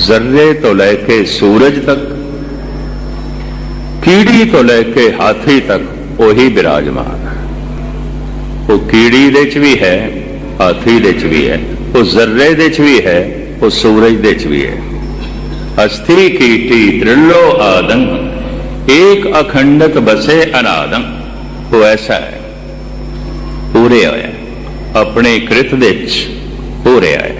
ਜ਼ਰਰੇ ਤੋਂ ਲੈ ਕੇ ਸੂਰਜ ਤੱਕ, ਕੀੜੀ ਤੋਂ ਲੈ ਕੇ ਹਾਥੀ ਤੱਕ ਉਹੀ ਬਿਰਾਜਮਾਨ ਹੈ। ਉਹ ਕੀੜੀ ਦੇ ਚ ਵੀ ਹੈ, ਹਾਥੀ ਦੇ ਚ ਵੀ ਹੈ, ਉਹ ਜ਼ਰਰੇ ਦੇ ਚ ਵੀ ਹੈ, ਉਹ ਸੂਰਜ ਦੇ ਚ ਵੀ ਹੈ। ਅਸਥੀ ਕੀਟੀ ਦ੍ਰਿਲੋ ਆਦੰ, ਏਕ ਅਖੰਡਤ ਬਸੇ ਅਨਾਦੰ। ਉਹ ਐਸਾ ਹੈ, ਪੂਰੇ ਹੋਇਆ ਆਪਣੇ ਕ੍ਰਿਤ ਦੇ ਵਿੱਚ ਪੂਰੇ ਆਇਆ।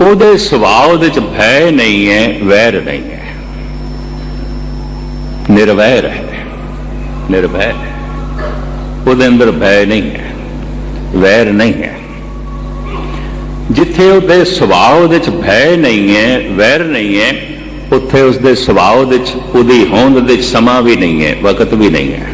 ਉਹਦੇ ਸੁਭਾਅ ਦੇ ਚ ਭੈ ਨਹੀਂ ਹੈ, ਵੈਰ ਨਹੀਂ ਹੈ। ਨਿਰਵੈਰ ਹੈ। ਨਿਰਭੈ ਹੈ। ਉਹਦੇ ਅੰਦਰ ਭੈ ਨਹੀਂ ਹੈ, ਵੈਰ ਨਹੀਂ ਹੈ। ਜਿੱਥੇ ਉਹਦੇ ਸੁਭਾਅ ਦੇ ਚ ਭੈ ਨਹੀਂ ਹੈ, ਵੈਰ ਨਹੀਂ ਹੈ, ਉੱਥੇ ਉਸਦੇ ਸੁਭਾਅ ਦੇ ਚ, ਉਹਦੀ ਹੋਂਦ ਦੇ ਚ ਸਮਾਂ ਵੀ ਨਹੀਂ ਹੈ, ਵਕਤ ਵੀ ਨਹੀਂ ਹੈ।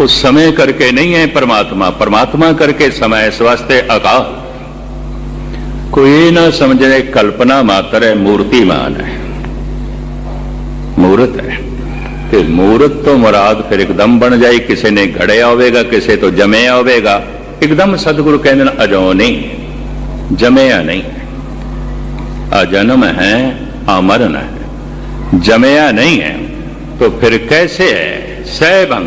ਉਸ ਸਮੇਂ ਕਰਕੇ ਨਹੀਂ ਹੈ ਪਰਮਾਤਮਾ ਪਰਮਾਤਮਾ ਕਰਕੇ ਸਮਾਂ ਇਸ ਵਾਸਤੇ ਅਕਾਲ ਕੋਈ ਇਹ ਨਾ ਸਮਝੇ ਕਲਪਨਾ ਮਾਤਰ ਹੈ ਮੂਰਤੀਮਾਨ ਹੈ ਮੂਰਤ ਹੈ ਤੇ ਮੂਰਤ ਤੋਂ ਮੁਰਾਦ ਫਿਰ ਇੱਕਦਮ ਬਣ ਜਾਏ ਕਿਸੇ ਨੇ ਘੜਿਆ ਹੋਵੇਗਾ ਕਿਸੇ ਤੋਂ ਜਮਿਆ ਹੋਵੇਗਾ ਇੱਕਦਮ ਸਤਿਗੁਰੂ ਕਹਿੰਦੇ ਨੇ ਅਜੋ ਨਹੀਂ ਜਮਿਆ ਨਹੀਂ ਆ ਜਨਮ ਹੈ ਅਮਰਨ ਹੈ ਜਮਿਆ ਨਹੀਂ ਹੈ तो फिर कैसे है ਸਹਿਬੰ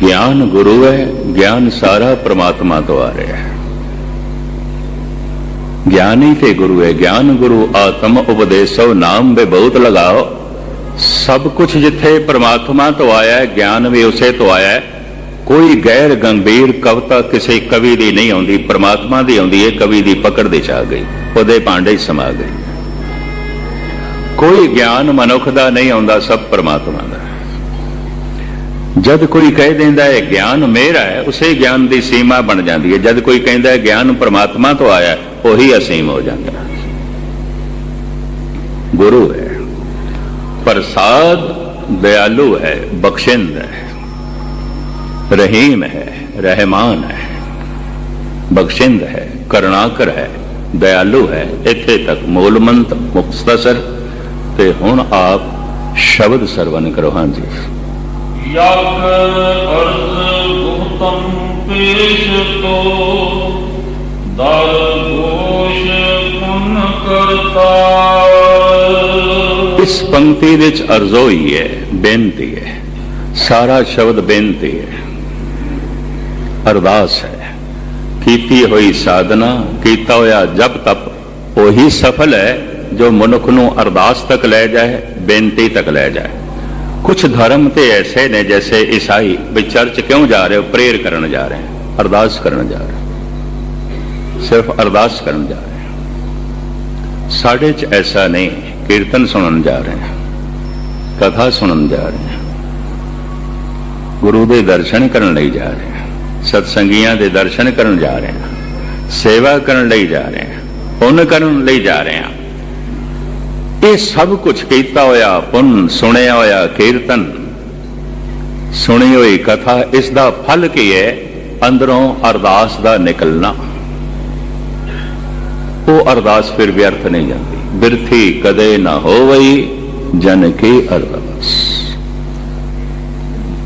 ਗਿਆਨ ਗੁਰੂ ਹੈ, ਗਿਆਨ ਸਾਰਾ ਪ੍ਰਮਾਤਮਾ ਤੋਂ ਆ ਰਿਹਾ ਹੈ। ਗਿਆਨੀ ਤੇ ਗੁਰੂ ਹੈ, ਗਿਆਨ ਗੁਰੂ, ਆਤਮ ਉਪਦੇਸੋ, ਨਾਮ ਬੇ ਬਹੁਤ ਲਗਾਓ। ਸਭ ਕੁਝ ਜਿੱਥੇ ਪ੍ਰਮਾਤਮਾ ਤੋਂ ਆਇਆ ਹੈ, ਗਿਆਨ ਵੀ ਉਸੇ ਤੋਂ ਆਇਆ ਹੈ। ਕੋਈ ਗੈਰ ਗੰਭੀਰ ਕਵਤਾ ਕਿਸੇ ਕਵੀ ਦੀ ਨਹੀਂ ਆਉਂਦੀ, ਪ੍ਰਮਾਤਮਾ ਦੀ ਆਉਂਦੀ ਹੈ, ਕਵੀ ਦੀ ਪਕੜ ਦੇ ਚ ਆ ਗਈ, ਉਹਦੇ ਭਾਂਡੇ ਸਮਾ ਗਈ। ਕੋਈ ਗਿਆਨ ਮਨੁੱਖ ਦਾ ਨਹੀਂ ਆਉਂਦਾ, ਸਭ ਪ੍ਰਮਾਤਮਾ ਦਾ ਜਦ ਕੋਈ ਕਹਿ ਦਿੰਦਾ ਹੈ ਗਿਆਨ ਮੇਰਾ ਹੈ, ਉਸੇ ਗਿਆਨ ਦੀ ਸੀਮਾ ਬਣ ਜਾਂਦੀ ਹੈ। ਜਦ ਕੋਈ ਕਹਿੰਦਾ ਹੈ ਗਿਆਨ ਪ੍ਰਮਾਤਮਾ ਤੋਂ ਆਇਆ ਉਹੀ ਅਸੀਮ ਹੋ ਜਾਂਦਾ ਹੈ। ਗੁਰੂ ਹੈ, ਪ੍ਰਸਾਦ ਦਇਆਲੂ ਹੈ, ਬਖਸ਼ਿੰਦ ਹੈ, ਰਹੀਮ ਹੈ, ਰਹਿਮਾਨ ਹੈ, ਬਖਸ਼ਿੰਦ ਹੈ, ਕਰੁਣਾਕਰ ਹੈ, ਦਇਆਲੂ ਹੈ। ਇੱਥੇ ਤੱਕ ਮੂਲ ਮੰਤ ਮੁਖਤਸਰ ਤੇ ਹੁਣ ਆਪ ਸ਼ਬਦ ਸਰਵਨ ਕਰੋ। ਹਾਂਜੀ। ਯਗ ਅਰਜ਼ ਗੁਹਤਮ ਪੇਸ਼ ਤੋ, ਦਰ ਦੋਸ਼ ਪੁਨ ਕਰਤਾ ਇਸ ਪੰਕਤੀ ਵਿੱਚ ਅਰਜ਼ੋਈ ਹੈ, ਬੇਨਤੀ ਹੈ, ਸਾਰਾ ਸ਼ਬਦ ਬੇਨਤੀ ਹੈ। ਅਰਦਾਸ ਹੈ, ਕੀਤੀ ਹੋਈ ਸਾਧਨਾ, ਕੀਤਾ ਹੋਇਆ ਜਪ ਤਪ, ਉਹੀ ਸਫਲ ਹੈ ਜੋ ਮਨੁੱਖ ਨੂੰ ਅਰਦਾਸ ਤੱਕ ਲੈ ਜਾਏ, ਬੇਨਤੀ ਤੱਕ ਲੈ ਜਾਏ। ਕੁਝ ਧਰਮ ਤੇ ਐਸੇ ਨੇ ਜੈਸੇ ਈਸਾਈ ਵੀ ਚਰਚ ਕਿਉਂ ਜਾ ਰਹੇ ਹੋ ਪ੍ਰੇਅਰ ਕਰਨ ਜਾ ਰਹੇ ਹੋ ਅਰਦਾਸ ਕਰਨ ਜਾ ਰਹੇ ਸਿਰਫ ਅਰਦਾਸ ਕਰਨ ਜਾ ਰਹੇ ਸਾਡੇ 'ਚ ਐਸਾ ਨਹੀਂ ਕੀਰਤਨ ਸੁਣਨ ਜਾ ਰਹੇ ਹਾਂ ਕਥਾ ਸੁਣਨ ਜਾ ਰਹੇ ਹਾਂ ਗੁਰੂ ਦੇ ਦਰਸ਼ਨ ਕਰਨ ਲਈ ਜਾ ਰਹੇ ਹਾਂ ਸਤਸੰਗੀਆਂ ਦੇ ਦਰਸ਼ਨ ਕਰਨ ਜਾ ਰਹੇ ਹਾਂ ਸੇਵਾ ਕਰਨ ਲਈ ਜਾ ਰਹੇ ਹਾਂ ਪੁੰਨ ਕਰਨ ਲਈ ਜਾ ਰਹੇ ਹਾਂ ਇਹ ਸਭ ਕੁਝ ਕੀਤਾ ਹੋਇਆ ਪੁੰਨ, ਸੁਣਿਆ ਹੋਇਆ ਕੀਰਤਨ, ਸੁਣੀ ਹੋਈ ਕਥਾ, ਇਸ ਦਾ ਫਲ ਕੀ ਹੈ? ਅੰਦਰੋਂ ਅਰਦਾਸ ਦਾ ਨਿਕਲਣਾ। ਉਹ ਅਰਦਾਸ ਫਿਰ ਵਿਅਰਥ ਨਹੀਂ ਜਾਂਦੀ। ਬਿਰਥੀ ਕਦੇ ਨਾ ਹੋਵਈ, ਜਨ ਕੀ ਅਰਦਾਸ।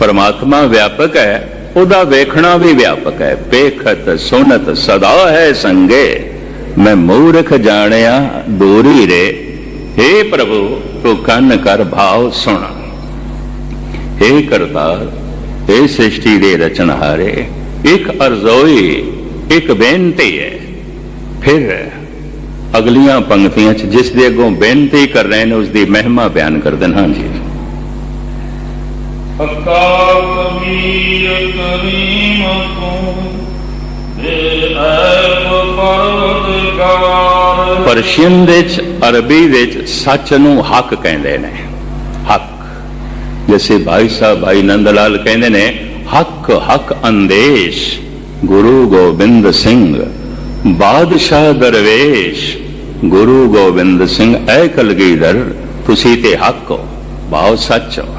ਪਰਮਾਤਮਾ ਵਿਆਪਕ ਹੈ ਉਹਦਾ ਵੇਖਣਾ ਵੀ ਵਿਆਪਕ ਹੈ ਵੇਖਤ ਸੁਨਤ ਸਦਾ ਹੈ ਸੰਗੇ ਮੈਂ ਮੂਰਖ ਜਾਣਿਆ ਦੂਰੀ ਰੇ हे ਪ੍ਰਭੂ ਤੂੰ ਕੰਨ ਕਰ ਭਾਵ ਸੁਣ हे ਕਰਤਾਰ हे ਸ੍ਰਿਸ਼ਟੀ ਦੇ ਰਚਨਹਾਰੇ ਇੱਕ ਅਰਜ਼ੋਈ ਇੱਕ ਬੇਨਤੀ ਹੈ ਫਿਰ ਅਗਲੀਆਂ ਪੰਕਤੀਆਂ 'ਚ ਜਿਸ ਦੇ ਅੱਗੋਂ ਬੇਨਤੀ ਕਰ ਰਹੇ ਨੇ ਉਸ ਦੀ ਮਹਿਮਾ ਬਿਆਨ ਕਰ ਦੇਣਾ ਜੀ ਹੱਕਾ ਕਬੀਰ ਕਰੀਮ ਤੂੰ ਦੇ ਐਬ ਪਰਵਤਗਾਰ ਪਰਸ਼ੀਅਨ ਦੇ ਅਰਬੀ ਵਿੱਚ ਸੱਚ ਨੂੰ ਹੱਕ ਕਹਿੰਦੇ ਨੇ। ਹੱਕ। ਜਿਵੇਂ ਭਾਈ ਸਾਹਿਬ, ਭਾਈ ਨੰਦ ਲਾਲ ਕਹਿੰਦੇ ਨੇ, ਹੱਕ ਹੱਕ ਅੰਦੇਸ਼, ਗੁਰੂ ਗੋਬਿੰਦ ਸਿੰਘ, ਬਾਦਸ਼ਾਹ ਦਰਵੇਸ਼। ਗੁਰੂ ਗੋਬਿੰਦ ਸਿੰਘ, ਐ ਕਲਗੀਧਰ, ਤੁਸੀਂ ਤੇ ਹੱਕ ਹੋ ਭਾਵ ਸੱਚ ਹੋ।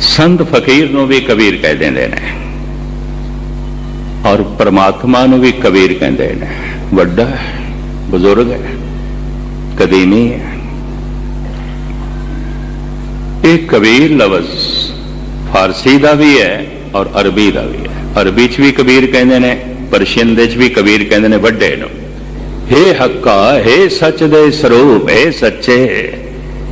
ਸੰਤ ਫਕੀਰ ਨੂੰ ਵੀ ਕਬੀਰ ਕਹਿ ਦਿੰਦੇ ਨੇ ਔਰ ਪਰਮਾਤਮਾ ਨੂੰ ਵੀ ਕਬੀਰ ਕਹਿੰਦੇ ਨੇ। ਵੱਡਾ ਬਜ਼ੁਰਗ ਹੈ ਕਦੀਮੀ ਹੈ। ਇਹ ਕਬੀਰ ਲਫ਼ਜ਼ ਫਾਰਸੀ ਦਾ ਵੀ ਹੈ ਔਰ ਅਰਬੀ ਦਾ ਵੀ ਹੈ। ਅਰਬੀ 'ਚ ਵੀ ਕਬੀਰ ਕਹਿੰਦੇ ਨੇ, ਪਰਸ਼ੀਅਨ ਦੇ 'ਚ ਵੀ ਕਬੀਰ ਕਹਿੰਦੇ ਨੇ ਵੱਡੇ ਨੂੰ। ਹੇ ਹੱਕਾ, ਹੇ ਸੱਚ ਦੇ ਸਰੂਪ, ਹੇ ਸੱਚੇ।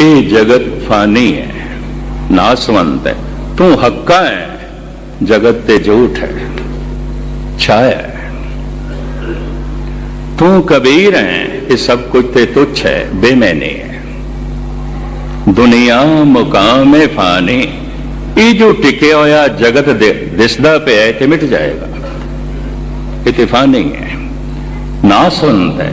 ਇਹ ਜਗਤ ਫਾਨੀ ਹੈ ਨਾਸਵੰਤ ਹੈ ਤੂੰ ਹੱਕਾ ਹੈ ਜਗਤ ਤੇ ਝੂਠ ਹੈ ਛਾਇਆ ਹੈ ਤੂੰ ਕਬੀਰ ਹੈ ਇਹ ਸਭ ਕੁਝ ਤੇ ਤੁੱਛ ਹੈ ਬੇਮੈਨੇ ਹੈ ਦੁਨੀਆ ਮੁਕਾਮੇ ਫਾਨੀ ਇਹ ਜੋ ਟਿਕਿਆ ਹੋਇਆ ਜਗਤ ਦੇ ਦਿਸਦਾ ਪਿਆ ਹੈ ਤੇ ਮਿਟ ਜਾਏਗਾ ਇਹ ਤੇ ਫਾਨੀ ਹੈ ਨਾਸਵੰਤ ਹੈ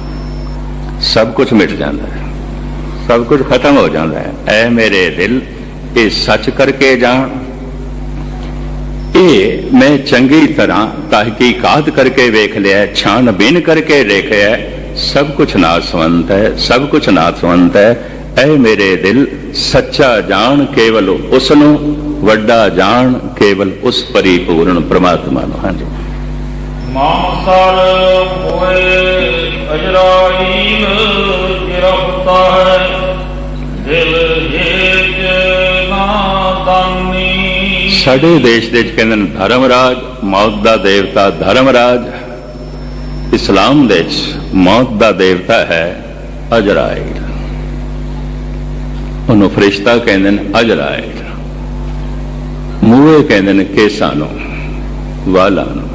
ਸਭ ਕੁਝ ਮਿਟ ਜਾਂਦਾ ਹੈ। ਸਭ ਕੁਝ ਖਤਮ ਹੋ ਜਾਂਦਾ ਹੈ। ਐ ਮੇਰੇ ਦਿਲ, ਇਹ ਸੱਚ ਕਰਕੇ ਜਾਣ ਇਹ ਮੈਂ ਚੰਗੀ ਤਰ੍ਹਾਂ ਤਹਿਕੀਕਾਤ ਕਰਕੇ ਵੇਖ ਲਿਆ ਛਾਣਬੀਨ ਕਰਕੇ ਦੇਖਿਆ ਸਭ ਕੁਝ ਨਾਸਵੰਤ ਹੈ, ਸਭ ਕੁਝ ਨਾਸਵੰਤ ਹੈ। ਐ ਮੇਰੇ ਦਿਲ, ਸੱਚਾ ਜਾਣ ਕੇਵਲ ਉਸ ਨੂੰ, ਵੱਡਾ ਜਾਣ ਕੇਵਲ ਉਸ ਪਰਿਪੂਰਨ ਪ੍ਰਮਾਤਮਾ ਨੂੰ। ਹਾਂਜੀ। ਮਾਨਸਰ ਹੋਏ। ਅਜਰਾਈਲ ਗਿਰਫਤਾ ਹੈ ਦਿਲ ਹੇਜ ਨਾਦਾਨੀ ਸਾਡੇ ਦੇਸ਼ ਦੇ ਵਿੱਚ ਕਹਿੰਦੇ ਨੇ ਧਰਮਰਾਜ ਮੌਤ ਦਾ ਦੇਵਤਾ ਧਰਮਰਾਜ ਇਸਲਾਮ ਦੇ ਵਿੱਚ ਮੌਤ ਦਾ ਦੇਵਤਾ ਹੈ ਅਜਰਾਇਲ ਉਹਨੂੰ ਫਰਿਸ਼ਤਾ ਕਹਿੰਦੇ ਨੇ ਅਜਰਾਇਲ ਮੂਹੇ ਕਹਿੰਦੇ ਨੇ ਕੇਸਾਂ ਨੂੰ ਵਾਲਾਂ ਨੂੰ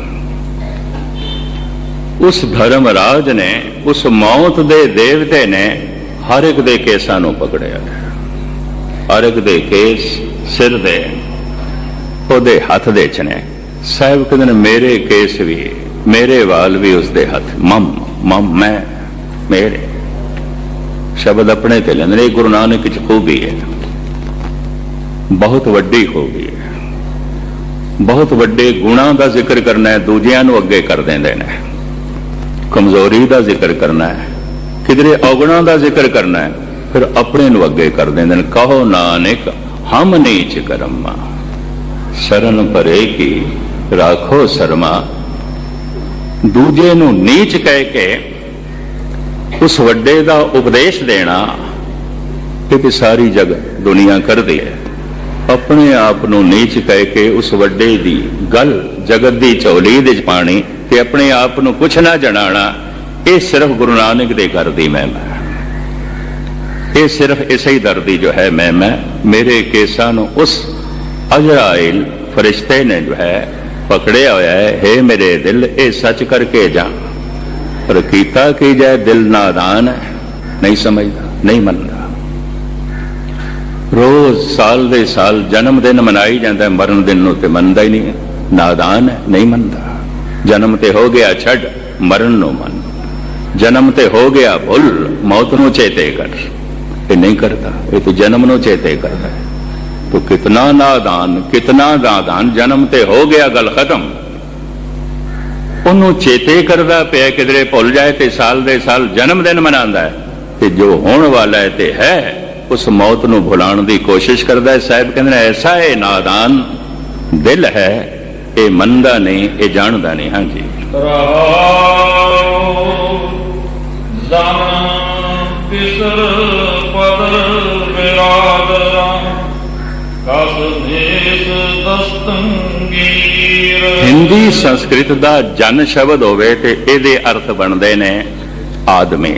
ਉਸ ਧਰਮ ਰਾਜ ਨੇ, ਉਸ ਮੌਤ ਦੇ ਦੇਵਤੇ ਨੇ ਹਰ ਇੱਕ ਦੇ ਕੇਸਾਂ ਨੂੰ ਪਕੜਿਆ। ਹਰ ਇੱਕ ਦੇ ਕੇਸ ਸਿਰ ਦੇ, ਉਹਦੇ ਹੱਥ ਦੇ ਚ ਨੇ। ਸਾਹਿਬ ਕਹਿੰਦੇ ਨੇ, ਮੇਰੇ ਕੇਸ ਵੀ, ਮੇਰੇ ਵਾਲ ਵੀ ਉਸ ਦੇ ਹੱਥ। ਮਮ ਮਮ, ਮੈਂ, ਮੇਰੇ। ਸ਼ਬਦ ਆਪਣੇ ਤੇ ਲੈਂਦੇ ਨੇ, ਇਹ ਗੁਰੂ ਨਾਨਕ ਚ ਖੂਬੀ ਹੈ। ਬਹੁਤ ਵੱਡੀ ਖੂਬੀ ਹੈ। ਬਹੁਤ ਵੱਡੇ ਗੁਣਾਂ ਦਾ ਜ਼ਿਕਰ ਕਰਨਾ ਹੈ, ਦੂਜਿਆਂ ਨੂੰ ਅੱਗੇ ਕਰ ਦਿੰਦੇ ਨੇ। ਕਮਜ਼ੋਰੀ ਦਾ ਜ਼ਿਕਰ ਕਰਨਾ ਹੈ, ਕਿਧਰੇ ਔਗਣਾ ਦਾ ਜ਼ਿਕਰ ਕਰਨਾ ਹੈ, ਫਿਰ ਆਪਣੇ ਨੂੰ ਅੱਗੇ ਕਰ ਦਿੰਦੇ ਨੇ, ਕਹੋ ਨਾਨਕ, ਹਮ ਨੀਚ ਕਰਮਾ। ਸ਼ਰਨ ਭਰੇ ਕੀ, ਰਾਖੋ ਸ਼ਰਮਾ। ਦੂਜੇ ਨੂੰ ਨੀਚ ਕਹਿ ਕੇ ਉਸ ਵੱਡੇ ਦਾ ਉਪਦੇਸ਼ ਦੇਣਾ ਕਿ ਸਾਰੀ ਜਗ ਦੁਨੀਆ ਕਰਦੀ ਹੈ। ਆਪਣੇ ਆਪ ਨੂੰ ਨੀਚ ਕਹਿ ਕੇ ਉਸ ਵੱਡੇ ਦੀ ਗੱਲ ਜਗਤ ਦੀ ਚੌਲੀ ਦੇ ਪਾਣੀ ਕਿ ਆਪਣੇ ਆਪ ਨੂੰ ਕੁਛ ਨਾ ਜਣਾਣਾ, ਇਹ ਸਿਰਫ ਗੁਰੂ ਨਾਨਕ ਦੇ ਘਰ ਦੀ ਮਹਿਮਾ ਹੈ। ਇਹ ਸਿਰਫ ਇਸੇ ਹੀ ਦਰ ਦੀ ਜੋ ਹੈ ਮਹਿਮਾ ਮੇਰੇ ਕੇਸਾਂ ਨੂੰ ਉਸ ਅਜਰਾਇਲ ਫਰਿਸ਼ਤੇ ਨੇ ਜੋ ਹੈ ਪਕੜਿਆ ਹੋਇਆ ਹੈ। हे ਮੇਰੇ ਦਿਲ, ਇਹ ਸੱਚ ਕਰਕੇ ਜਾ। ਪਰ ਕੀਤਾ ਕੀ ਜਾਏ, ਦਿਲ ਨਾਦਾਨ ਹੈ। ਨਹੀਂ ਸਮਝਦਾ, ਨਹੀਂ ਮੰਨਦਾ। ਰੋਜ਼ ਸਾਲ ਦੇ ਸਾਲ ਜਨਮ ਦਿਨ ਮਨਾਈ ਜਾਂਦਾ ਮਰਨ ਦਿਨ ਨੂੰ ਤੇ ਮੰਨਦਾ ਹੀ ਨਹੀਂ ਹੈ। ਨਾਦਾਨ ਹੈ, ਨਹੀਂ ਮੰਨਦਾ। ਜਨਮ ਤੇ ਹੋ ਗਿਆ ਛੱਡ, ਮਰਨ ਨੂੰ ਮਨ। ਜਨਮ ਤੇ ਹੋ ਗਿਆ ਭੁੱਲ, ਮੌਤ ਨੂੰ ਚੇਤੇ ਕਰ। ਇਹ ਨਹੀਂ ਕਰਦਾ, ਇਹ ਤੇ ਜਨਮ ਨੂੰ ਚੇਤੇ ਕਰਦਾ ਹੈ। ਤੋ ਕਿਤਨਾ ਨਾਦਾਨ ਕਿਤਨਾ ਨਾਦਾਨ ਜਨਮ ਤੇ ਹੋ ਗਿਆ ਗੱਲ ਖਤਮ। ਉਹਨੂੰ ਚੇਤੇ ਕਰਦਾ ਪਿਆ ਕਿਦਰੇ ਭੁੱਲ ਜਾਏ ਤੇ ਸਾਲ ਦੇ ਸਾਲ ਜਨਮ ਦਿਨ ਮਨਾਉਂਦਾ ਹੈ। ਤੇ ਜੋ ਹੋਣ ਵਾਲਾ ਹੈ ਤੇ ਹੈ, ਉਸ ਮੌਤ ਨੂੰ ਭੁਲਾਉਣ ਦੀ ਕੋਸ਼ਿਸ਼ ਕਰਦਾ ਹੈ। ਸਾਹਿਬ ਕਹਿੰਦੇ ਐਸਾ ਹੈ ਨਾਦਾਨ ਦਿਲ ਹੈ ਇਹ ਮੰਨਦਾ ਨਹੀਂ ਇਹ ਜਾਣਦਾ ਨਹੀਂ। ਹਾਂਜੀ। ਰਹਾਉ ਜ਼ਨ ਬਿਸਰ ਪਦਰ ਬਿਰਾਦਰਾ ਕਸ ਦੇਸ ਦਸਤੰਗੀਰ ਹਿੰਦੀ ਸੰਸਕ੍ਰਿਤ ਦਾ ਜਨ ਸ਼ਬਦ ਹੋਵੇ ਤੇ ਇਹਦੇ ਅਰਥ ਬਣਦੇ ਨੇ ਆਦਮੀ।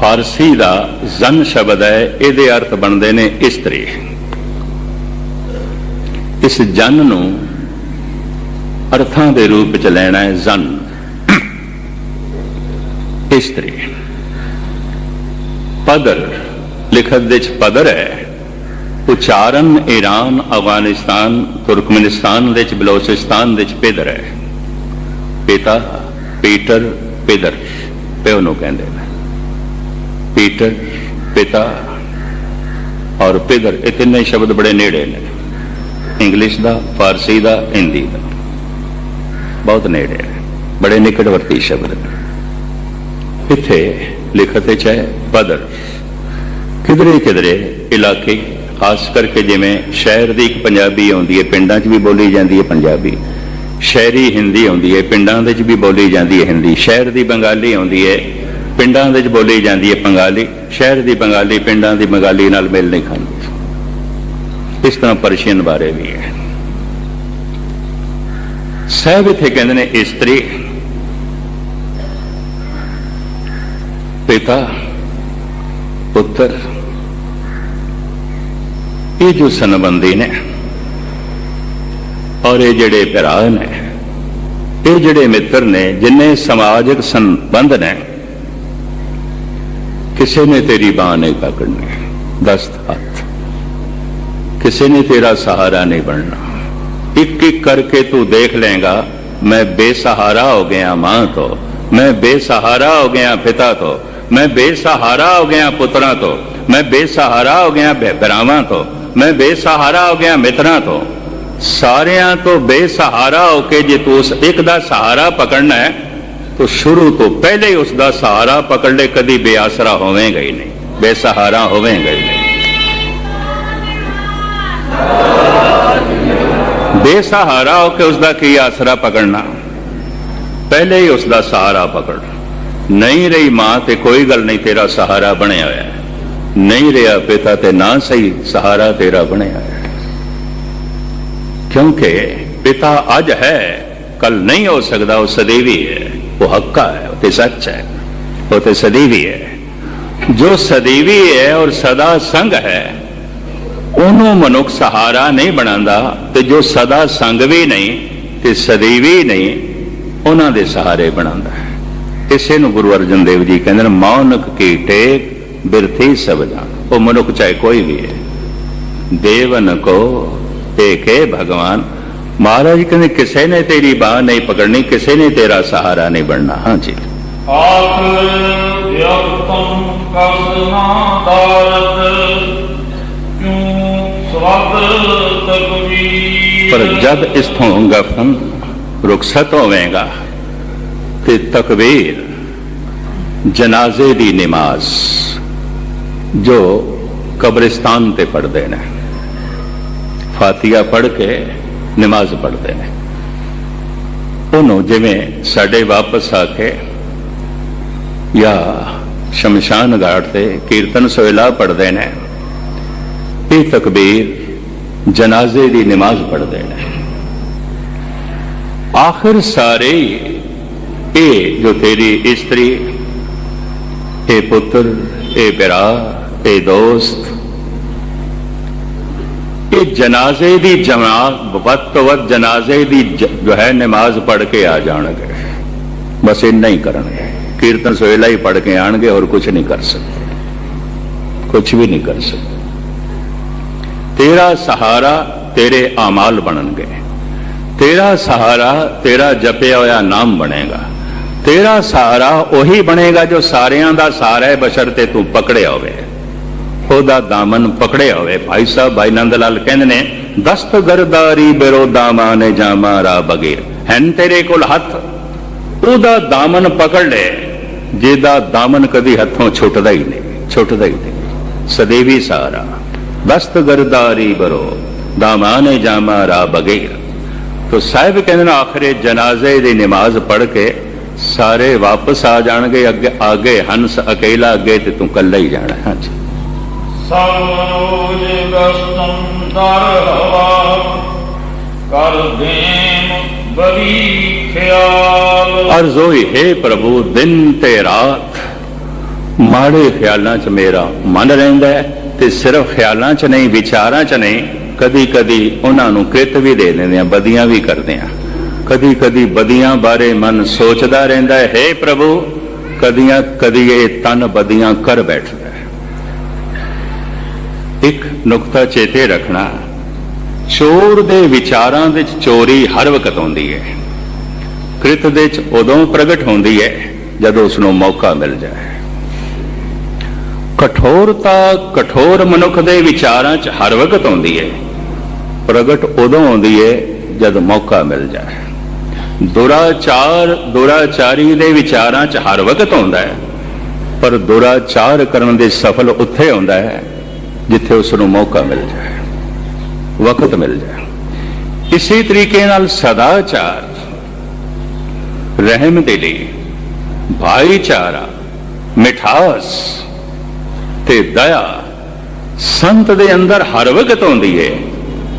ਫਾਰਸੀ ਦਾ ਜ਼ਨ ਸ਼ਬਦ ਹੈ ਇਹਦੇ ਅਰਥ ਬਣਦੇ ਨੇ ਇਸਤਰੀ। ਇਸ ਜਨ ਨੂੰ ਅਰਥਾਂ ਦੇ ਰੂਪ ਵਿੱਚ ਲੈਣਾ ਹੈ ਜ਼ਨ। ਇਸਤਰੀ ਪਦਰ ਲਿਖਤ ਦੇ ਵਿੱਚ ਪਦਰ ਹੈ। ਉਚਾਰਨ, ਈਰਾਨ, ਅਫਗਾਨਿਸਤਾਨ, ਤੁਰਕਮਨਿਸਤਾਨ ਦੇ ਵਿੱਚ ਬਲੋਚਿਸਤਾਨ ਦੇ ਵਿੱਚ ਪੇਦਰ ਹੈ। ਪਿਤਾ ਪੀਟਰ ਪੇਦਰ ਪਿਓ ਨੂੰ ਕਹਿੰਦੇ ਨੇ। ਪੀਟਰ, ਪਿਤਾ ਔਰ ਪੇਦਰ ਇਹ ਤਿੰਨੇ ਸ਼ਬਦ ਬੜੇ ਨੇੜੇ ਨੇ। ਇੰਗਲਿਸ਼ ਦਾ ਫਾਰਸੀ ਦਾ ਹਿੰਦੀ ਦਾ। ਬਹੁਤ ਨੇੜੇ ਹੈ। ਬੜੇ ਨਿਕਟਵਰਤੀ ਸ਼ਬਦ ਇੱਥੇ ਲਿਖਤ ਵਿੱਚ ਹੈ ਪਦਰ ਕਿਧਰੇ ਕਿਧਰੇ ਇਲਾਕੇ, ਖਾਸ ਕਰਕੇ ਜਿਵੇਂ ਸ਼ਹਿਰ ਦੀ ਇੱਕ ਪੰਜਾਬੀ ਆਉਂਦੀ ਹੈ, ਪਿੰਡਾਂ 'ਚ ਵੀ ਬੋਲੀ ਜਾਂਦੀ ਹੈ ਪੰਜਾਬੀ। ਸ਼ਹਿਰੀ ਹਿੰਦੀ ਆਉਂਦੀ ਹੈ, ਪਿੰਡਾਂ ਦੇ 'ਚ ਵੀ ਬੋਲੀ ਜਾਂਦੀ ਹੈ ਹਿੰਦੀ ਸ਼ਹਿਰ ਦੀ ਬੰਗਾਲੀ ਆਉਂਦੀ ਹੈ, ਪਿੰਡਾਂ ਦੇ 'ਚ ਬੋਲੀ ਜਾਂਦੀ ਹੈ ਬੰਗਾਲੀ। ਸ਼ਹਿਰ ਦੀ ਬੰਗਾਲੀ, ਪਿੰਡਾਂ ਦੀ ਬੰਗਾਲੀ ਨਾਲ ਮੇਲ ਨਹੀਂ ਖਾਂਦੀ। ਇਸ ਤਰ੍ਹਾਂ ਪਰਸ਼ੀਅਨ ਬਾਰੇ ਵੀ ਹੈ। ਸਾਹਿਬ ਇੱਥੇ ਕਹਿੰਦੇ ਨੇ ਇਸਤਰੀ ਪਿਤਾ, ਪੁੱਤਰ, ਇਹ ਜੋ ਸੰਬੰਧੀ ਨੇ ਔਰ ਇਹ ਜਿਹੜੇ ਭਰਾ ਨੇ, ਇਹ ਜਿਹੜੇ ਮਿੱਤਰ ਨੇ, ਜਿੰਨੇ ਸਮਾਜਿਕ ਸੰਬੰਧ ਨੇ, ਕਿਸੇ ਨੇ ਤੇਰੀ ਬਾਹ ਨਹੀਂ ਪਕੜਨੀ। ਦਸਤ ਹੱਥ। ਕਿਸੇ ਨੇ ਤੇਰਾ ਸਹਾਰਾ ਨਹੀਂ ਬਣਨਾ। ਇੱਕ ਇੱਕ ਕਰਕੇ ਤੂੰ ਦੇਖ ਲੇਗਾ ਮੈਂ ਬੇਸਹਾਰਾ ਹੋ ਗਿਆ ਮਾਂ ਤੋਂ, ਮੈਂ ਬੇਸਹਾਰਾ ਹੋ ਗਿਆ ਪਿਤਾ ਤੋਂ, ਮੈਂ ਬੇਸਹਾਰਾ ਹੋ ਗਿਆ ਪੁੱਤਰਾਂ ਤੋਂ, ਮੈਂ ਬੇਸਹਾਰਾ ਹੋ ਗਿਆ ਭਰਾਵਾਂ ਤੋਂ, ਮੈਂ ਬੇਸਹਾਰਾ ਹੋ ਗਿਆ ਮਿੱਤਰਾਂ ਤੋਂ। ਸਾਰਿਆਂ ਤੋਂ ਬੇਸਹਾਰਾ ਹੋ ਕੇ ਜੇ ਤੂੰ ਉਸ ਇੱਕ ਦਾ ਸਹਾਰਾ ਪਕੜਨਾ ਹੈ, ਤਾਂ ਸ਼ੁਰੂ ਤੋਂ ਪਹਿਲੇ ਹੀ ਉਸ ਦਾ ਸਹਾਰਾ ਪਕੜ ਲੈ, ਕਦੀ ਬੇਆਸਰਾ ਹੋਵੇਂਗਾ ਹੀ ਨਹੀਂ, ਬੇਸਹਾਰਾ ਹੋਵੇਂਗਾ ਹੀ ਨਹੀਂ। ਬੇਸਹਾਰਾ ਹੋ ਕੇ ਉਸ ਦਾ ਕੀ ਆਸਰਾ ਪਕੜਨਾ? ਪਹਿਲੇ ਹੀ ਉਸ ਦਾ ਸਹਾਰਾ ਪਕੜ। ਨਹੀਂ ਰਹੀ ਮਾਂ ਤੇ ਕੋਈ ਗੱਲ ਨਹੀਂ, ਤੇਰਾ ਸਹਾਰਾ ਬਣਿਆ ਹੋਇਆ। ਨਹੀਂ ਰਿਹਾ ਪਿਤਾ ਤੇ ਨਾ ਸਹੀ, ਸਹਾਰਾ ਤੇਰਾ ਬਣਿਆ ਹੋਇਆ। ਕਿਉਂਕਿ ਪਿਤਾ ਅੱਜ ਹੈ, ਕੱਲ ਨਹੀਂ ਹੋ ਸਕਦਾ, ਉਹ ਸਦੀਵੀ ਹੈ। ਉਹ ਹੱਕਾ ਹੈ, ਉਹ ਤੇ ਸੱਚ ਹੈ। ਉਹ ਤੇ ਸਦੀਵੀ ਹੈ। ਜੋ ਸਦੀਵੀ ਹੈ ਔਰ ਸਦਾ ਸੰਗ ਹੈ ਉਹਨੂੰ ਮਨੁੱਖ ਸਹਾਰਾ ਨਹੀਂ ਬਣਾਉਂਦਾ ਤੇ ਜੋ ਸਦਾ ਸੰਗ ਵੀ ਨਹੀਂ ਤੇ ਸਦੀਵੀ ਨਹੀਂ, ਉਹਨਾਂ ਦੇ ਸਹਾਰੇ ਬਣਾਉਂਦਾ ਇਸੇ ਨੂੰ ਗੁਰੂ ਅਰਜਨ ਦੇਵ ਜੀ ਕਹਿੰਦੇ ਨੇ, ਮੌਨਕ ਕੀ ਟੇਕ ਬਿਰਥੀ ਸਭ ਜਾਣ ਉਹ ਮਨੁੱਖ ਚਾਹੇ ਕੋਈ ਵੀ ਹੈ। ਦੇਵਨ ਕੋ ਏਕੇ ਭਗਵਾਨ। ਮਹਾਰਾਜ ਕਹਿੰਦੇ, ਕਿਸੇ ਨੇ ਤੇਰੀ ਬਾਹ ਨਹੀਂ ਪਕੜਨੀ, ਕਿਸੇ ਨੇ ਤੇਰਾ ਸਹਾਰਾ ਨਹੀਂ ਬਣਨਾ। ਹਾਂਜੀ ਆਖ ਵਿਅਕਤਮ ਕਸਨਾ ਦਾਰਤ ਪਰ ਜਦ ਇਸ ਤੋਂ ਗਫਨ ਰੁਖਸਤ ਹੋਵੇਗਾ ਤੇ ਤਕਬੀਰ ਜਨਾਜ਼ੇ ਦੀ ਨਮਾਜ਼ ਜੋ ਕਬਰਿਸਤਾਨ ਤੇ ਪੜਦੇ ਨੇ। ਫਾਤੀਹਾ ਪੜ ਕੇ ਨਮਾਜ਼ ਪੜਦੇ ਨੇ। ਉਹਨੂੰ ਜਿਵੇਂ ਸਾਡੇ ਵਾਪਸ ਆ ਕੇ ਜਾਂ ਸ਼ਮਸ਼ਾਨ ਘਾਟ ਤੇ ਕੀਰਤਨ ਸੋਇਲਾ ਪੜਦੇ ਨੇ, ਇਹ ਤਕਬੀਰ ਜਨਾਜ਼ੇ ਦੀ ਨਮਾਜ਼ ਪੜ੍ਹਦੇ ਨੇ ਆਖਿਰ ਸਾਰੇ ਇਹ ਜੋ ਤੇਰੀ ਇਸਤਰੀ, ਇਹ ਪੁੱਤਰ, ਇਹ ਭਰਾ, ਇਹ ਦੋਸਤ, ਇਹ ਜਨਾਜ਼ੇ ਦੀ ਜਮਾਤ, ਵੱਧ ਤੋਂ ਵੱਧ ਜਨਾਜ਼ੇ ਦੀ ਜੋ ਹੈ ਨਮਾਜ਼ ਪੜ੍ਹ ਕੇ ਆ ਜਾਣਗੇ। ਬਸ ਇੰਨਾ ਹੀ ਕਰਨਗੇ। ਕੀਰਤਨ ਸੋਹਿਲਾ ਹੀ ਪੜ੍ਹ ਕੇ ਆਣਗੇ ਔਰ ਕੁਝ ਨਹੀਂ ਕਰ ਸਕਦੇ। ਕੁਝ ਵੀ ਨਹੀਂ ਕਰ ਸਕਦੇ। ਤੇਰਾ ਸਹਾਰਾ ਤੇਰੇ ਆਮਾਲ ਬਣਨਗੇ। ਤੇਰਾ ਸਹਾਰਾ ਤੇਰਾ ਜਪਿਆ ਹੋਇਆ ਨਾਮ ਬਣੇਗਾ। ਤੇਰਾ ਸਹਾਰਾ ਉਹੀ ਬਣੇਗਾ ਜੋ ਸਾਰਿਆਂ ਦਾ ਸਹਾਰਾ ਹੈ ਬਸ਼ਰਤੇ ਤੂੰ ਪਕੜਿਆ ਹੋਵੇ। ਉਹਦਾ ਦਾਮਨ ਪਕੜਿਆ ਹੋਵੇ। ਭਾਈ ਸਾਹਿਬ, ਭਾਈ ਨੰਦ ਲਾਲ ਕਹਿੰਦੇ ਨੇ, ਦਸਤ ਦਸਤਗਰਦਾਰੀ ਬਿਰੋ ਦਾਮਾਨੇ ਜਾਮਾ ਰਾ ਬਗੇਰ ਹੈਨ ਤੇਰੇ ਕੋਲ ਹੱਥ। ਉਹਦਾ ਦਾਮਨ ਪਕੜ ਲੈ। ਜਿਹਦਾ ਦਾਮਨ ਕਦੀ ਹੱਥੋਂ ਛੁੱਟਦਾ ਹੀ ਨਹੀਂ, ਛੁੱਟਦਾ ਹੀ ਨਹੀਂ। ਸਦੀਵੀ ਸਹਾਰਾ। ਦਸਤਗਰਦਾਰੀ ਬਰੋ ਦਾਮਾਨੇ ਜਾਮਾ ਰਾ ਬਗੀਰ ਤੋ ਸਾਹਿਬ ਕਹਿੰਦੇ ਨੇ ਆਖਰੇ ਜਨਾਜ਼ੇ ਦੀ ਨਮਾਜ਼ ਪੜ੍ਹ ਕੇ ਸਾਰੇ ਵਾਪਸ ਆ ਜਾਣਗੇ ਅੱਗੇ ਆਗੇ ਹੰਸ ਅਕੇਲਾ ਅੱਗੇ ਤੇ ਤੂੰ ਕੱਲਾ ਹੀ ਜਾਣਾ ਹਾਂਜੀ ਸਭ ਰੋਜ ਗਸਤਮ ਦਰ ਹਵਾ ਕਰ ਦੇਮ ਬਰੀ ਖਿਆਲ ਅਰਜ਼ ਹੋਈ ਹੈ ਪ੍ਰਭੂ ਦਿਨ ਤੇ ਰਾਤ ਮਾੜੇ ਖਿਆਲਾਂ 'ਚ ਮੇਰਾ ਮਨ ਰਹਿੰਦਾ ਹੈ ਤੇ ਸਿਰਫ ਖਿਆਲਾਂ 'ਚ ਨਹੀਂ, ਵਿਚਾਰਾਂ 'ਚ ਨਹੀਂ ਕਦੀ ਕਦੀ ਉਹਨਾਂ ਨੂੰ ਕ੍ਰਿਤ ਵੀ ਦੇ ਦਿੰਦੇ ਆ ਬਦੀਆਂ ਵੀ ਕਰਦੇ ਆ ਕਦੀ ਕਦੀ ਬਦੀਆਂ ਬਾਰੇ ਮਨ ਸੋਚਦਾ ਰਹਿੰਦਾ ਹੈ हे ਪ੍ਰਭੂ, ਕਦੀਆਂ ਕਦੀ ਇਹ ਤਨ ਬਦੀਆਂ ਕਰ ਬੈਠਦਾ ਹੈ। ਇੱਕ ਨੁਕਤਾ ਚੇਤੇ ਰੱਖਣਾ, ਚੋਰ ਦੇ ਵਿਚਾਰਾਂ ਵਿੱਚ ਚੋਰੀ ਹਰ ਵਕਤ ਆਉਂਦੀ ਹੈ। ਕ੍ਰਿਤ ਦੇ ਵਿੱਚ ਉਦੋਂ ਪ੍ਰਗਟ ਹੁੰਦੀ ਹੈ, ਜਦੋਂ ਉਸ ਨੂੰ ਮੌਕਾ ਮਿਲ ਜਾਏ। ਕਠੋਰਤਾ ਕਠੋਰ ਮਨੁੱਖ ਦੇ ਵਿਚਾਰਾਂ 'ਚ ਹਰ ਵਕਤ ਆਉਂਦੀ ਹੈ ਪ੍ਰਗਟ ਉਦੋਂ ਆਉਂਦੀ ਹੈ ਜਦ ਮੌਕਾ ਮਿਲ ਜਾਏ। ਦੁਰਾਚਾਰ, ਦੁਰਾਚਾਰੀ ਦੇ ਵਿਚਾਰਾਂ 'ਚ ਹਰ ਵਕਤ ਆਉਂਦਾ ਹੈ ਪਰ ਦੁਰਾਚਾਰ ਕਰਨ ਦੇ ਸਫਲ ਉੱਥੇ ਆਉਂਦਾ ਹੈ ਜਿੱਥੇ ਉਸ ਨੂੰ ਮੌਕਾ ਮਿਲ ਜਾਏ। ਵਕਤ ਮਿਲ ਜਾਏ। ਇਸੇ ਤਰੀਕੇ ਨਾਲ ਸਦਾਚਾਰ, ਰਹਿਮ ਦਿਲੀ ਭਾਈਚਾਰਾ, ਮਿਠਾਸ ਤੇ ਦਇਆ ਸੰਤ ਦੇ ਅੰਦਰ ਹਰ ਵਕਤ ਆਉਂਦੀ ਹੈ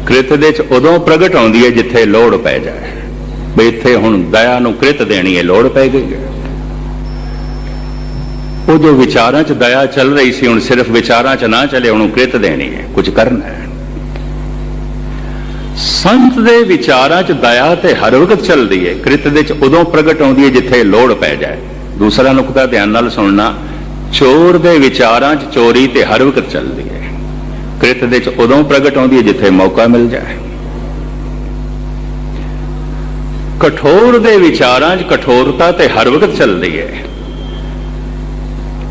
ਕ੍ਰਿਤ ਦੇ ਚ ਉਦੋਂ ਪ੍ਰਗਟ ਆਉਂਦੀ ਹੈ ਜਿੱਥੇ ਲੋੜ ਪੈ ਜਾਏ। ਵੀ ਇੱਥੇ ਹੁਣ ਦਇਆ ਨੂੰ ਕ੍ਰਿਤ ਦੇਣੀ ਹੈ ਲੋੜ ਪੈ ਗਈ ਹੈ ਉਹ ਜੋ ਵਿਚਾਰਾਂ 'ਚ ਦਇਆ ਚੱਲ ਰਹੀ ਸੀ, ਹੁਣ ਸਿਰਫ ਵਿਚਾਰਾਂ 'ਚ ਨਾ ਚੱਲੇ, ਉਹਨੂੰ ਕ੍ਰਿਤ ਦੇਣੀ ਹੈ ਕੁਝ ਕਰਨਾ ਹੈ। ਸੰਤ ਦੇ ਵਿਚਾਰਾਂ 'ਚ ਦਇਆ ਤੇ ਹਰ ਵਕਤ ਚੱਲਦੀ ਹੈ ਕ੍ਰਿਤ ਦੇ 'ਚ ਉਦੋਂ ਪ੍ਰਗਟ ਆਉਂਦੀ ਹੈ ਜਿੱਥੇ ਲੋੜ ਪੈ ਜਾਏ। ਦੂਸਰਾ ਨੁਕਤਾ ਧਿਆਨ ਨਾਲ ਸੁਣਨਾ ਚੋਰ ਦੇ ਵਿਚਾਰਾਂ 'ਚ ਚੋਰੀ ਤੇ ਹਰ ਵਕਤ ਚੱਲਦੀ ਹੈ। ਕ੍ਰਿਤ ਦੇ 'ਚ ਉਦੋਂ ਪ੍ਰਗਟ ਆਉਂਦੀ ਹੈ ਜਿੱਥੇ ਮੌਕਾ ਮਿਲ ਜਾਏ। ਕਠੋਰ ਦੇ ਵਿਚਾਰਾਂ 'ਚ ਕਠੋਰਤਾ ਤੇ ਹਰ ਵਕਤ ਚੱਲਦੀ ਹੈ।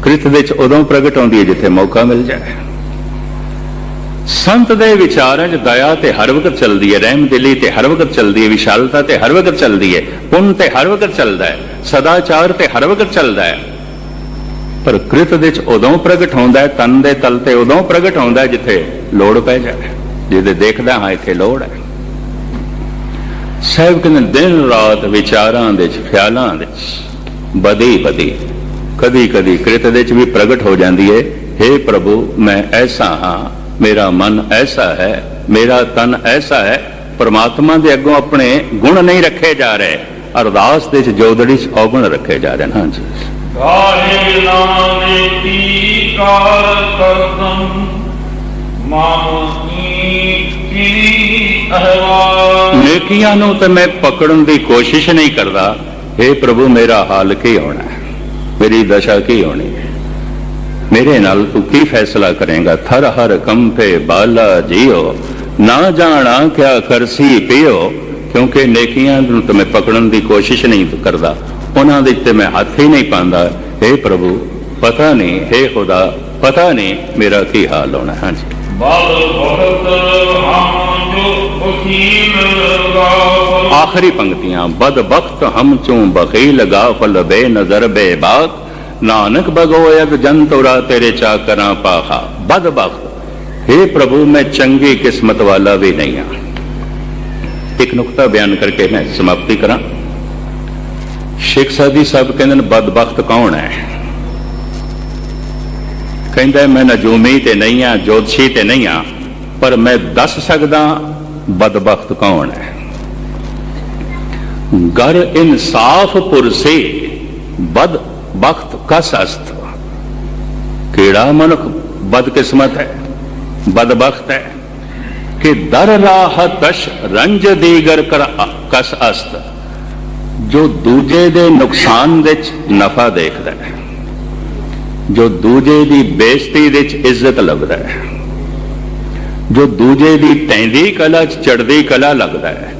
ਕ੍ਰਿਤ ਦੇ 'ਚ ਉਦੋਂ ਪ੍ਰਗਟ ਆਉਂਦੀ ਹੈ ਜਿੱਥੇ ਮੌਕਾ ਮਿਲ ਜਾਏ। ਸੰਤ ਦੇ ਵਿਚਾਰਾਂ 'ਚ ਦਇਆ ਤੇ ਹਰ ਵਕਤ ਚੱਲਦੀ ਹੈ। ਰਹਿਮਦਿਲੀ ਤੇ ਹਰ ਵਕਤ ਚੱਲਦੀ ਹੈ। ਵਿਸ਼ਾਲਤਾ ਤੇ ਹਰ ਵਕਤ ਚੱਲਦੀ ਹੈ। ਪੁੰਨ ਤੇ ਹਰ ਵਕਤ ਚੱਲਦਾ ਹੈ। ਸਦਾਚਾਰ ਤੇ ਹਰ ਵਕਤ ਚੱਲਦਾ ਹੈ। ਪਰ ਕ੍ਰਿਤ ਵਿੱਚ ਉਦੋਂ ਪ੍ਰਗਟ ਹੁੰਦਾ ਹੈ, ਤਨ ਦੇ ਤਲ ਤੇ ਉਦੋਂ ਪ੍ਰਗਟ ਹੁੰਦਾ ਹੈ, ਜਿੱਥੇ ਲੋੜ ਪੈ ਜਾਏ। ਜਿਹਦੇ ਦੇਖਦਾ ਹਾਂ, ਇੱਥੇ ਲੋੜ ਹੈ। ਸਾਹਿਬ ਕਹਿੰਦੇ, ਦਿਨ ਰਾਤ ਵਿਚਾਰਾਂ ਦੇ ਚ, ਖਿਆਲਾਂ ਦੇ ਬਦੀ ਬਦੀ। ਕਦੀ ਕਦੀ ਕ੍ਰਿਤ ਦੇ ਚ ਵੀ ਪ੍ਰਗਟ ਹੋ ਜਾਂਦੀ ਹੈ हे ਪ੍ਰਭੂ, ਮੈਂ ਐਸਾ ਹਾਂ, ਮੇਰਾ ਮਨ ਐਸਾ ਹੈ, ਮੇਰਾ ਤਨ ਐਸਾ ਹੈ, ਪਰਮਾਤਮਾ ਦੇ ਅੱਗੋਂ ਆਪਣੇ ਗੁਣ ਨਹੀਂ ਰੱਖੇ ਜਾ ਰਹੇ, ਅਰਦਾਸ ਦੇ ਚ ਜੋਦੜੀ ਚ ਔਗਣ ਰੱਖੇ ਜਾ ਰਹੇ ਨੇ। ਹਾਂਜੀ। ਗਾਹੇ ਨਾਮੇ ਤੀ ਕਾਰ ਕਰਦਮ ਮਾਮੀ ਕੀ ਅਹਵਾਲ। ਨੇਕੀਆਂ ਨੂੰ ਤਾਂ ਮੈਂ ਪਕੜਨ ਦੀ ਕੋਸ਼ਿਸ਼ ਨਹੀਂ ਕਰਦਾ। हे ਪ੍ਰਭੂ, ਮੇਰਾ ਹਾਲ ਕੀ ਹੋਣਾ ਮੇਰੀ ਦਸ਼ਾ ਕੀ ਹੋਣੀ ਮੇਰੇ ਨਾਲ ਤੂੰ ਕੀ ਫੈਸਲਾ ਕਰੇਗਾ? ਥਰ ਹਰ ਕੰਪੇ ਬਾਲਾ ਜੀਓ। ਨਾ ਜਾਣਾ ਕਿਆ ਕਰਸੀ ਪਿਓ, ਕਿਉਂਕਿ ਨੇਕੀਆਂ ਨੂੰ ਤਾਂ ਮੈਂ ਪਕੜਨ ਦੀ ਕੋਸ਼ਿਸ਼ ਨਹੀਂ ਕਰਦਾ। ਉਹਨਾਂ ਦੇ ਉੱਤੇ ਮੈਂ ਹੱਥ ਹੀ ਨਹੀਂ ਪਾਉਂਦਾ हे ਪ੍ਰਭੂ ਪਤਾ ਨਹੀਂ हे ਖੁਦਾ ਪਤਾ ਨਹੀਂ ਮੇਰਾ ਕੀ ਹਾਲ ਹੋਣਾ ਹੈ। ਹਾਂਜੀ ਬਲ ਭਗਤ ਹਮ ਜੋ ਵਕੀਲ ਗਾਵਲ ਆਖਰੀ ਪੰਕਤੀਆਂ ਬਦ ਬਖਤ ਹਮ ਚੋਂ ਬਖੀਲ ਗਾਫਲ ਬੇ ਨਜ਼ਰ ਬੇ ਬਾਤ ਨਾਨਕ ਬਗੋਇਦ ਜਨ ਤੁਰਾ ਤੇਰੇ ਚਾਕਰਾਂ ਪਾਹਾ ਬਦ ਬਖਤ हे ਪ੍ਰਭੂ ਮੈਂ ਚੰਗੀ ਕਿਸਮਤ ਵਾਲਾ ਵੀ ਨਹੀਂ ਹਾਂ ਇੱਕ ਨੁਕਤਾ ਬਿਆਨ ਕਰਕੇ ਮੈਂ ਸਮਾਪਤੀ ਕਰਾਂ ਸ਼ੇਖ ਸਾਦੀ ਸਾਹਿਬ ਕਹਿੰਦੇ ਨੇ, ਬਦਬਖਤ ਕੌਣ ਹੈ? ਕਹਿੰਦਾ, ਮੈਂ ਨਜੂਮੀ ਤੇ ਨਹੀਂ ਆ ਜੋਤਸ਼ੀ ਤੇ ਨਹੀਂ ਆ ਪਰ ਮੈਂ ਦੱਸ ਸਕਦਾ ਬਦਬਖਤ ਕੌਣ ਹੈ। ਗਰ ਇਨਸਾਫ ਪੁਰਸੇ ਬਦ ਬਖਤ ਕਸ ਅਸਤ। ਕਿਹੜਾ ਮਨੁੱਖ ਬਦਕਿਸਮਤ ਹੈ, ਬਦਬਖਤ ਹੈ? ਕਿ ਦਰ ਰਾਹ ਤਸ਼ ਰੰਜ ਦੀਗਰ ਕਰ ਕਸ ਅਸਤ। ਜੋ ਦੂਜੇ ਦੇ ਨੁਕਸਾਨ ਵਿੱਚ ਨਫਾ ਦੇਖਦਾ ਹੈ ਜੋ ਦੂਜੇ ਦੀ ਬੇਇੱਜ਼ਤੀ ਵਿੱਚ ਇੱਜ਼ਤ ਲੱਭਦਾ ਹੈ ਜੋ ਦੂਜੇ ਦੀ ਟੈਂਦੀ ਕਲਾ ਚ ਚੜਦੀ ਕਲਾ ਲੱਗਦਾ ਹੈ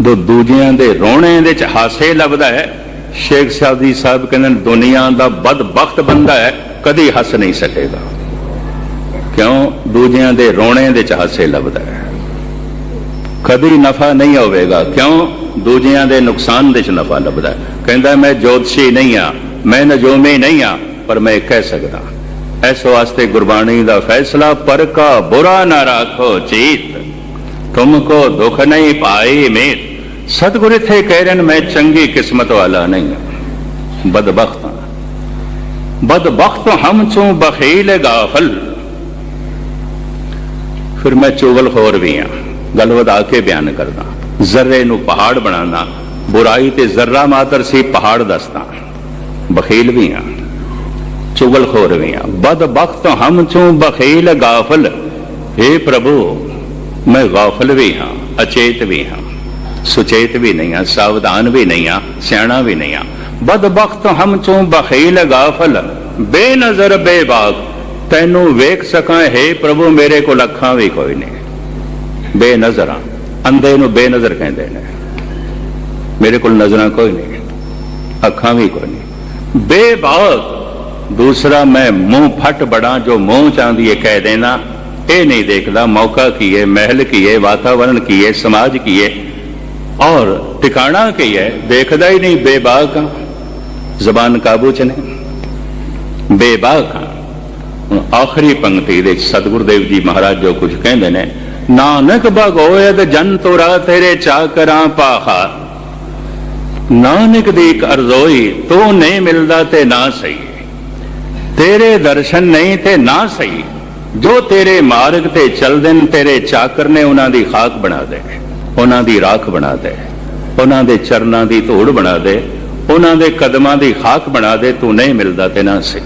ਜੋ ਦੂਜਿਆਂ ਦੇ ਰੋਣੇ ਵਿੱਚ ਹਾਸੇ ਲੱਭਦਾ ਹੈ ਸ਼ੇਖ ਸਾਦੀ ਸਾਹਿਬ ਕਹਿੰਦੇ ਨੇ, ਦੁਨੀਆ ਦਾ ਬਦਬਖਤ ਬੰਦਾ ਹੈ ਕਦੀ ਹੱਸ ਨਹੀਂ ਸਕੇਗਾ। ਕਿਉਂ? ਦੂਜਿਆਂ ਦੇ ਰੋਣੇ ਵਿੱਚ ਹਾਸੇ ਲੱਭਦਾ ਹੈ। ਕਦੀ ਨਫਾ ਨਹੀਂ ਹੋਵੇਗਾ। ਕਿਉਂ? ਦੂਜਿਆਂ ਦੇ ਨੁਕਸਾਨ ਦੇ ਚ ਨਫਾ ਲੱਭਦਾ ਕਹਿੰਦਾ, ਮੈਂ ਜੋਤਸ਼ੀ ਨਹੀਂ ਆ ਮੈਂ ਨਜੋਮੀ ਨਹੀਂ ਆ ਪਰ ਮੈਂ ਕਹਿ ਸਕਦਾ ਇਸ ਵਾਸਤੇ ਗੁਰਬਾਣੀ ਦਾ ਫੈਸਲਾ, ਪਰ ਕਾ ਬੁਰਾ ਨਾ ਰੱਖੋ ਚੀਤ ਤੁਮਕੋ ਦੁੱਖ ਨਹੀਂ ਪਾਈ ਮੇਤ। ਸਤਿਗੁਰ ਇੱਥੇ ਕਹਿ ਰਹੇ ਨੇ, ਮੈਂ ਚੰਗੀ ਕਿਸਮਤ ਵਾਲਾ ਨਹੀਂ ਹਾਂ। ਬਦਬਖਤ ਹਾਂ। ਬਦਬਖਤ ਹਮ ਚੋਂ ਬਖੀਲ ਗਾਫਲ। ਫਿਰ ਮੈਂ ਚੁਗਲਖੋਰ ਵੀ ਹਾਂ। ਗੱਲ ਵਧਾ ਕੇ ਬਿਆਨ ਕਰਦਾ ਜ਼ਰਰੇ ਨੂੰ ਪਹਾੜ ਬਣਾਉਣਾ ਬੁਰਾਈ ਤੇ ਜ਼ਰਰਾ ਮਾਤਰ ਸੀ ਪਹਾੜ ਦੱਸਦਾ ਬਖੀਲ ਵੀ ਹਾਂ ਚੁਗਲਖੋਰ ਵੀ ਹਾਂ ਬਦਬਖਤ ਹਮ ਚੋਂ ਬਖੀਲ ਗਾਫਲ। हे ਪ੍ਰਭੂ, ਮੈਂ ਗਾਫਲ ਵੀ ਹਾਂ ਅਚੇਤ ਵੀ ਹਾਂ ਸੁਚੇਤ ਵੀ ਨਹੀਂ ਹਾਂ ਸਾਵਧਾਨ ਵੀ ਨਹੀਂ ਹਾਂ ਸਿਆਣਾ ਵੀ ਨਹੀਂ ਹਾਂ ਬਦਬਖਤ ਹਮ ਚੋਂ ਬਖੀਲ ਗਾਫਲ। ਬੇਨਜ਼ਰ, ਬੇਬਾਕ, ਤੈਨੂੰ ਵੇਖ ਸਕਾਂ। ਹੈ ਪ੍ਰਭੂ, ਮੇਰੇ ਕੋਲ ਅੱਖਾਂ ਵੀ ਕੋਈ ਨਹੀਂ। ਬੇਨਜ਼ਰਾਂ ਅੰਧੇ ਨੂੰ ਬੇਨਜ਼ਰ ਕਹਿੰਦੇ ਨੇ। ਮੇਰੇ ਕੋਲ ਨਜ਼ਰਾਂ ਕੋਈ ਨਹੀਂ, ਅੱਖਾਂ ਵੀ ਕੋਈ ਨਹੀਂ। ਬੇਬਾਕ, ਦੂਸਰਾ ਮੈਂ ਮੂੰਹ ਫਟ ਬੜਾ ਜੋ ਮੂੰਹ ਚਾਂਦੀ ਹੈ ਕਹਿ ਦੇਣਾ। ਇਹ ਨਹੀਂ ਦੇਖਦਾ ਮੌਕਾ ਕੀ ਹੈ ਮਹਿਲ ਕੀ ਹੈ ਵਾਤਾਵਰਣ ਕੀ ਹੈ ਸਮਾਜ ਕੀ ਹੈ ਔਰ ਟਿਕਾਣਾ ਕੀ ਹੈ ਦੇਖਦਾ ਹੀ ਨਹੀਂ ਬੇਬਾਕ। ਹਾਂ ਜ਼ਬਾਨ ਕਾਬੂ ਚ ਨਹੀਂ ਬੇਬਾਕ ਹਾਂ ਆਖਰੀ ਪੰਕਤੀ ਦੇ ਵਿੱਚ ਦੇਵ ਜੀ ਮਹਾਰਾਜ ਜੋ ਕੁਝ ਕਹਿੰਦੇ ਨੇ ਨਾਨਕ ਭਗੋਇਦ ਜਨ ਤੋਰਾ ਤੇਰੇ ਚਾਕਰਾਂ ਪਾਹਾ ਨਾਨਕ ਦੀ ਅਰਜ਼ੋਈ, ਤੂੰ ਨਹੀਂ ਮਿਲਦਾ ਤੇ ਨਾ ਸਹੀ। ਤੇਰੇ ਦਰਸ਼ਨ ਨਹੀਂ ਤੇ ਨਾ ਸਹੀ। ਜੋ ਤੇਰੇ ਮਾਰਗ ਤੇ ਚੱਲਦੇ ਨੇ, ਤੇਰੇ ਚਾਕਰ ਨੇ ਉਹਨਾਂ ਦੀ ਖਾਕ ਬਣਾ ਦੇ। ਉਹਨਾਂ ਦੀ ਰਾਖ ਬਣਾ ਦੇ। ਉਹਨਾਂ ਦੇ ਚਰਨਾਂ ਦੀ ਧੂੜ ਬਣਾ ਦੇ। ਉਹਨਾਂ ਦੇ ਕਦਮਾਂ ਦੀ ਖਾਕ ਬਣਾ ਦੇ, ਤੂੰ ਨਹੀਂ ਮਿਲਦਾ ਤੇ ਨਾ ਸਹੀ।